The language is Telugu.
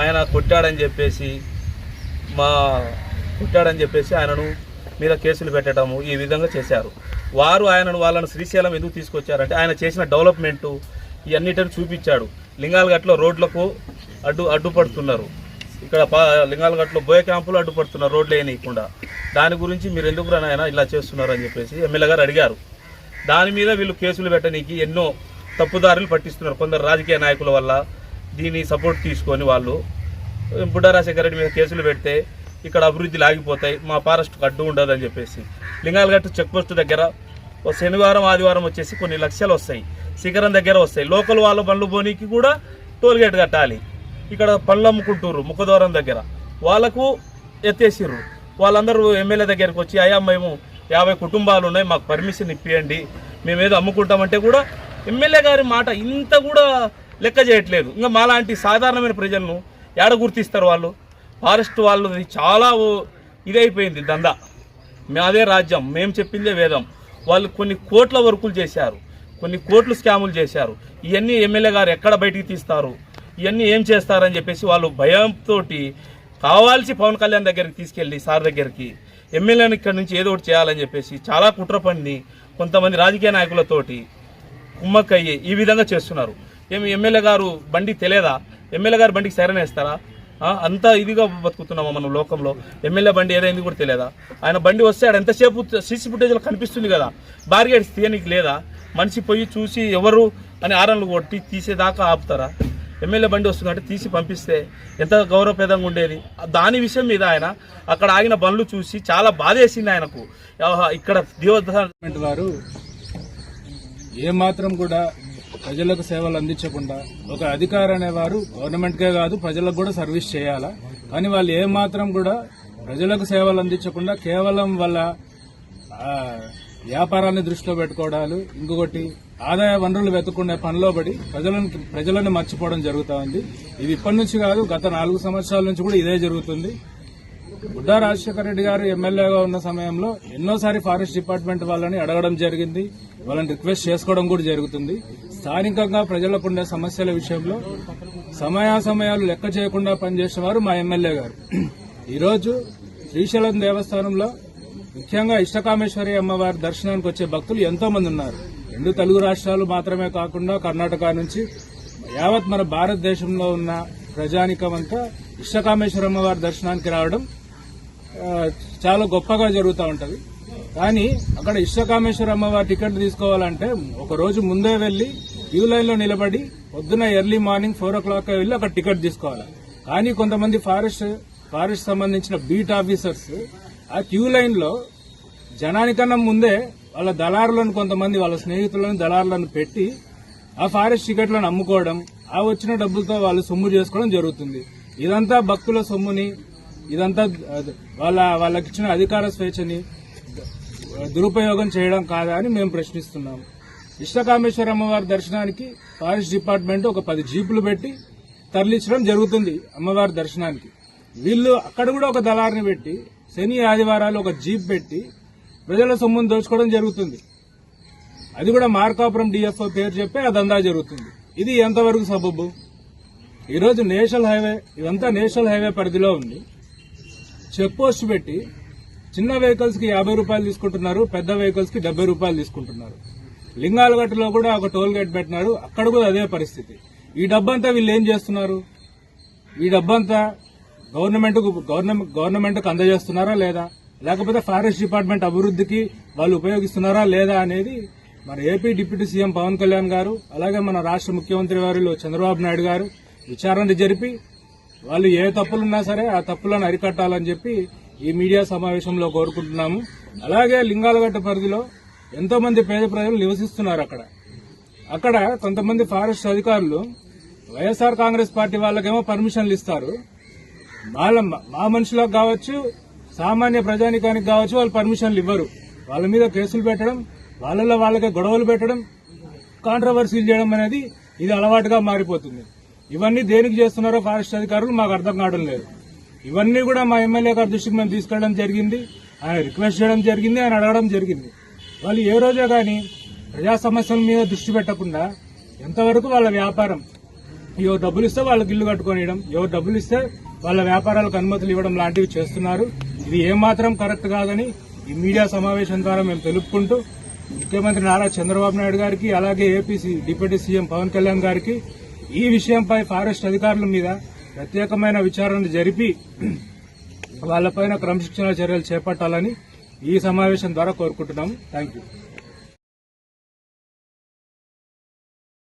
ఆయన కొట్టాడని చెప్పేసి మా కొట్టాడని చెప్పేసి ఆయనను మీద కేసులు పెట్టడము ఈ విధంగా చేశారు. వారు ఆయనను వాళ్ళను శ్రీశైలం ఎందుకు తీసుకొచ్చారంటే ఆయన చేసిన డెవలప్మెంటు ఇవన్నిటిని చూపించాడు. లింగాలగట్లో రోడ్లకు అడ్డు అడ్డుపడుతున్నారు. ఇక్కడ పా లింగాలగట్లో బోయ క్యాంపులు అడ్డుపడుతున్నారు రోడ్లు వేయనీయకుండా. దాని గురించి మీరు ఎందుకు ఆయన ఇలా చేస్తున్నారు అని చెప్పేసి ఎమ్మెల్యే గారు అడిగారు. దాని మీద వీళ్ళు కేసులు పెట్టనీకి ఎన్నో తప్పుదారులు పట్టిస్తున్నారు. కొందరు రాజకీయ నాయకుల వల్ల దీన్ని సపోర్ట్ తీసుకొని వాళ్ళు బుడ్డా రాజశేఖర రెడ్డి మీద కేసులు పెడితే ఇక్కడ అభివృద్ధి ఆగిపోతాయి మా ఫారెస్ట్ అడ్డు ఉండదు అని చెప్పేసి లింగాలగట్టు చెక్ పోస్ట్ దగ్గర ఓ శనివారం ఆదివారం వచ్చేసి కొన్ని లక్షలు వస్తాయి. శిఖరం దగ్గర వస్తాయి. లోకల్ వాళ్ళ బండ్లు పోనీకి కూడా టోల్గేట్ కట్టాలి. ఇక్కడ పళ్ళు అమ్ముకుంటారు ముఖద్వారం దగ్గర. వాళ్ళకు ఎత్తేసిర్రు. వాళ్ళందరూ ఎమ్మెల్యే దగ్గరికి వచ్చి అయ్యా మేము యాభై కుటుంబాలు ఉన్నాయి మాకు పర్మిషన్ ఇప్పియండి. మేము ఏదో అమ్ముకుంటామంటే కూడా ఎమ్మెల్యే గారి మాట ఇంత కూడా లెక్క చేయట్లేదు. ఇంకా మాలాంటి సాధారణమైన ప్రజలను ఏడ గుర్తిస్తారు వాళ్ళు? ఫారెస్ట్ వాళ్ళది చాలా ఓ- ఇదైపోయింది దందా. మాదే రాజ్యం. మేము చెప్పిందే వేదం. వాళ్ళు కొన్ని కోట్ల వర్కులు చేశారు. కొన్ని కోట్లు స్కాములు చేశారు. ఇవన్నీ ఎమ్మెల్యే గారు ఎక్కడ బయటికి తీస్తారు? ఇవన్నీ ఏం చేస్తారని చెప్పేసి వాళ్ళు భయంతో కావాల్సి పవన్ కళ్యాణ్ దగ్గరికి తీసుకెళ్ళి సార్ దగ్గరికి ఎమ్మెల్యేని ఇక్కడ నుంచి ఏదో ఒకటి చేయాలని చెప్పేసి చాలా కుట్ర కొంతమంది రాజకీయ నాయకులతోటి కుమ్మక్కయ్యి ఈ విధంగా చేస్తున్నారు. ఏమి ఎమ్మెల్యే గారు బండి తెలియదా? ఎమ్మెల్యే గారు బండికి సరైన ఇస్తారా అంత ఇదిగా బతుకుతున్నామా మనం లోకంలో? ఎమ్మెల్యే బండి ఏదైంది కూడా తెలియదా? ఆయన బండి వస్తే ఆడ ఎంతసేపు సీసీ ఫుటేజ్లో కనిపిస్తుంది కదా? బార్గేట్స్ తీయనికి లేదా? మనిషి పోయి చూసి ఎవరు అని ఆరన్లు కొట్టి తీసేదాకా ఆపుతారా? ఎమ్మెల్యే బండి వస్తుందంటే తీసి పంపిస్తే ఎంత గౌరవప్రదంగా ఉండేది? దాని విషయం మీద ఆయన అక్కడ ఆగిన బండ్లు చూసి చాలా బాధేసింది ఆయనకు. ఇక్కడ దేవత గవర్నమెంట్ వారు ఏమాత్రం కూడా ప్రజలకు సేవలు అందించకుండా ఒక అధికారి అనేవారు గవర్నమెంట్కే కాదు ప్రజలకు కూడా సర్వీస్ చేయాలా? కానీ వాళ్ళు ఏమాత్రం కూడా ప్రజలకు సేవలు అందించకుండా కేవలం వాళ్ళ వ్యాపారాన్ని దృష్టిలో పెట్టుకోవడాలు ఇంకొకటి ఆదాయ వనరులు వెతుక్కునే పనిలో పడి ప్రజలను ప్రజలను మర్చిపోవడం జరుగుతా ఉంది. ఇది ఇప్పటి నుంచి కాదు గత నాలుగు సంవత్సరాల నుంచి కూడా ఇదే జరుగుతుంది. బుడ్డా రాజశేఖర రెడ్డి గారు ఎమ్మెల్యేగా ఉన్న సమయంలో ఎన్నోసారి ఫారెస్ట్ డిపార్ట్మెంట్ వాళ్ళని అడగడం జరిగింది. వాళ్ళని రిక్వెస్ట్ చేసుకోవడం కూడా జరుగుతుంది. స్థానికంగా ప్రజలకు ఉండే సమస్యల విషయంలో సమయాసమయాలు లెక్క చేయకుండా పనిచేసేవారు మా ఎమ్మెల్యే గారు. ఈరోజు శ్రీశైలం దేవస్థానంలో ముఖ్యంగా ఇష్టకామేశ్వరి అమ్మవారి దర్శనానికి వచ్చే భక్తులు ఎంతో మంది ఉన్నారు. రెండు తెలుగు రాష్ట్రాలు మాత్రమే కాకుండా కర్ణాటక నుంచి యావత్ మన భారతదేశంలో ఉన్న ప్రజానికం అంతా ఇష్టకామేశ్వర అమ్మవారి దర్శనానికి రావడం చాలా గొప్పగా జరుగుతూ ఉంటుంది. కానీ అక్కడ ఇష్టకామేశ్వర అమ్మవారి టికెట్ తీసుకోవాలంటే ఒక రోజు ముందే వెళ్ళి క్యూ లైన్లో నిలబడి పొద్దున early morning four o'clock వెళ్ళి అక్కడ టికెట్ తీసుకోవాలి. కానీ కొంతమంది ఫారెస్ట్ ఫారెస్ట్ సంబంధించిన బీట్ ఆఫీసర్స్ ఆ క్యూ లైన్లో జనానికన్నా ముందే వాళ్ళ దళారులను కొంతమంది వాళ్ళ స్నేహితులను దళారులను పెట్టి ఆ ఫారెస్ట్ టికెట్లను అమ్ముకోవడం ఆ వచ్చిన డబ్బులతో వాళ్ళు సొమ్ము చేసుకోవడం జరుగుతుంది. ఇదంతా భక్తుల సొమ్ముని ఇదంతా వాళ్ళ వాళ్ళకి ఇచ్చిన అధికార స్వేచ్ఛని దురుపయోగం చేయడం కాదా అని మేము ప్రశ్నిస్తున్నాము. ఇష్టకామేశ్వర అమ్మవారి దర్శనానికి ఫారెస్ట్ డిపార్ట్మెంట్ ఒక పది జీపులు పెట్టి తరలించడం జరుగుతుంది అమ్మవారి దర్శనానికి. వీళ్ళు అక్కడ కూడా ఒక దళారిని పెట్టి శని ఆదివారాలు ఒక జీప్ పెట్టి ప్రజల సొమ్మును దోచుకోవడం జరుగుతుంది. అది కూడా మార్కాపురం డిఎఫ్ఓ పేరు చెప్పి ఆ దందా జరుగుతుంది. ఇది ఎంతవరకు సబబు? ఈరోజు నేషనల్ హైవే ఇదంతా నేషనల్ హైవే పరిధిలో ఉంది. చెక్ పోస్ట్ పెట్టి చిన్న వెహికల్స్కి యాభై రూపాయలు తీసుకుంటున్నారు పెద్ద వెహికల్స్కి డెబ్బై రూపాయలు తీసుకుంటున్నారు. లింగాలగట్టులో కూడా ఒక టోల్ గేట్ పెట్టినారు అక్కడ కూడా అదే పరిస్థితి. ఈ డబ్బంతా వీళ్ళు ఏం చేస్తున్నారు? ఈ డబ్బంతా గవర్నమెంట్ గవర్నమెంట్ గవర్నమెంట్కు అందజేస్తున్నారా లేదా? లేకపోతే ఫారెస్ట్ డిపార్ట్మెంట్ అభివృద్ధికి వాళ్ళు ఉపయోగిస్తున్నారా లేదా అనేది మన AP deputy CM Pawan Kalyan గారు అలాగే మన రాష్ట్ర ముఖ్యమంత్రి వారిలో చంద్రబాబు నాయుడు గారు విచారణ జరిపి వాళ్ళు ఏ తప్పులున్నా సరే ఆ తప్పులను అరికట్టాలని చెప్పి ఈ మీడియా సమావేశంలో కోరుకుంటున్నాము. అలాగే లింగాలగడ్డ పరిధిలో ఎంతో మంది పేద ప్రజలు నివసిస్తున్నారు అక్కడ. అక్కడ కొంతమంది ఫారెస్ట్ అధికారులు వైఎస్ఆర్ కాంగ్రెస్ పార్టీ వాళ్ళకేమో పర్మిషన్లు ఇస్తారు. వాళ్ళ మా మనుషులకు కావచ్చు సామాన్య ప్రజానికానికి కావచ్చు వాళ్ళు పర్మిషన్లు ఇవ్వరు. వాళ్ళ మీద కేసులు పెట్టడం వాళ్ళలో వాళ్ళకే గొడవలు పెట్టడం కాంట్రవర్సీలు చేయడం అనేది ఇది అలవాటుగా మారిపోతుంది. ఇవన్నీ దేనికి చేస్తున్నారో ఫారెస్ట్ అధికారులు మాకు అర్థం కావడం లేదు. ఇవన్నీ కూడా మా ఎమ్మెల్యే గారి దృష్టికి మేము తీసుకెళ్ళడం జరిగింది. ఆయన రిక్వెస్ట్ చేయడం జరిగింది ఆయన అడగడం జరిగింది. వాళ్ళు ఏ రోజే కానీ ప్రజా సమస్యల మీద దృష్టి పెట్టకుండా ఎంతవరకు వాళ్ళ వ్యాపారం ఎవరు డబ్బులు ఇస్తే వాళ్ళకి ఇల్లు కట్టుకొనియడం ఎవరు డబ్బులు ఇస్తే వాళ్ళ వ్యాపారాలకు అనుమతులు ఇవ్వడం లాంటివి చేస్తున్నారు. ఇది ఏమాత్రం కరెక్ట్ కాదని ఈ మీడియా సమావేశం ద్వారా మేము తెలుపుకుంటూ ముఖ్యమంత్రి నారా చంద్రబాబు నాయుడు గారికి అలాగే APC deputy CM Pawan Kalyan గారికి ఈ విషయంపై ఫారెస్ట్ అధికారుల మీద ప్రత్యేకమైన విచారణ జరిపి వాళ్ళపైన క్రమశిక్షణ చర్యలు చేపట్టాలని ఈ సమావేశం ద్వారా కోరుకుంటున్నాము. Thank you